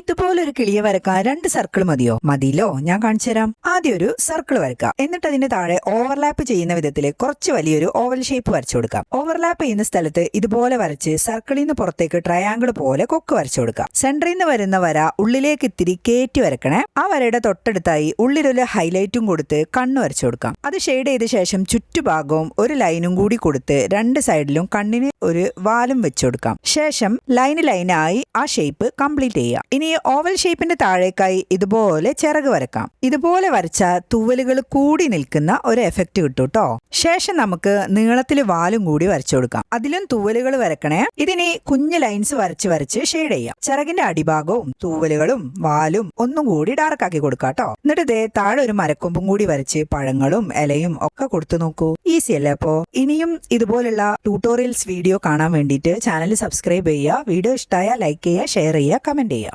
ഇതുപോലൊരു കിളിയെ വരക്കാൻ രണ്ട് സർക്കിൾ മതിയോ? മതിയിലോ ഞാൻ കാണിച്ചു തരാം. ആദ്യം ഒരു സർക്കിൾ വരക്കാം എന്നിട്ട് അതിന്റെ താഴെ ഓവർലാപ്പ് ചെയ്യുന്ന വിധത്തിൽ കുറച്ച് വലിയൊരു ഓവൽ ഷേപ്പ് വരച്ചു കൊടുക്കാം. ഓവർലാപ്പ് ചെയ്യുന്ന സ്ഥലത്ത് ഇതുപോലെ വരച്ച് സർക്കിളിൽ നിന്ന് പുറത്തേക്ക് ട്രയാങ്കിൾ പോലെ കൊക്ക് വരച്ചു കൊടുക്കാം. സെന്ററിൽ നിന്ന് വരുന്ന വര ഉള്ളിലേക്ക് ഇത്തിരി കയറ്റി വരക്കണേ. ആ വരയുടെ തൊട്ടടുത്തായി ഉള്ളിലൊരു ഹൈലൈറ്റും കൊടുത്ത് കണ്ണ് വരച്ചു കൊടുക്കാം. അത് ഷെയ്ഡ് ചെയ്ത ശേഷം ചുറ്റുഭാഗവും ഒരു ലൈനും കൂടി കൊടുത്ത് രണ്ട് സൈഡിലും കണ്ണിന് ഒരു വാലും വെച്ചു കൊടുക്കാം. ശേഷം ലൈന് ലൈനായി ആ ഷേപ്പ് കംപ്ലീറ്റ് ചെയ്യാം. ഇനി ഓവൽ ഷേപ്പിന്റെ താഴേക്കായി ഇതുപോലെ ചിറക് വരക്കാം. ഇതുപോലെ വരച്ച തൂവലുകൾ കൂടി നിൽക്കുന്ന ഒരു എഫക്റ്റ് കിട്ടും കേട്ടോ ശേഷം നമുക്ക് നീളത്തിൽ വാലും കൂടി വരച്ചു കൊടുക്കാം. അതിലും തൂവലുകൾ വരക്കണേ. ഇതിനി കുഞ്ഞു ലൈൻസ് വരച്ച് വരച്ച് ഷെയ്ഡ് ചെയ്യാം. ചിറകിന്റെ അടിഭാഗവും തൂവലുകളും വാലും ഒന്നും കൂടി ഡാർക്ക് ആക്കി കൊടുക്കാം കേട്ടോ എന്നിട്ട് ദേ താഴെ ഒരു മരക്കൊമ്പും കൂടി വരച്ച് പഴങ്ങളും ഇലയും ഒക്കെ കൊടുത്തു നോക്കൂ. ഈസി അല്ലേ അപ്പോ? ഇനിയും ഇതുപോലുള്ള ട്യൂട്ടോറിയൽസ് വീഡിയോ കാണാൻ വേണ്ടിയിട്ട് ചാനൽ സബ്സ്ക്രൈബ് ചെയ്യുക. വീഡിയോ ഇഷ്ടമായ ലൈക്ക് ചെയ്യുക ഷെയർ ചെയ്യുക കമന്റ് ചെയ്യുക.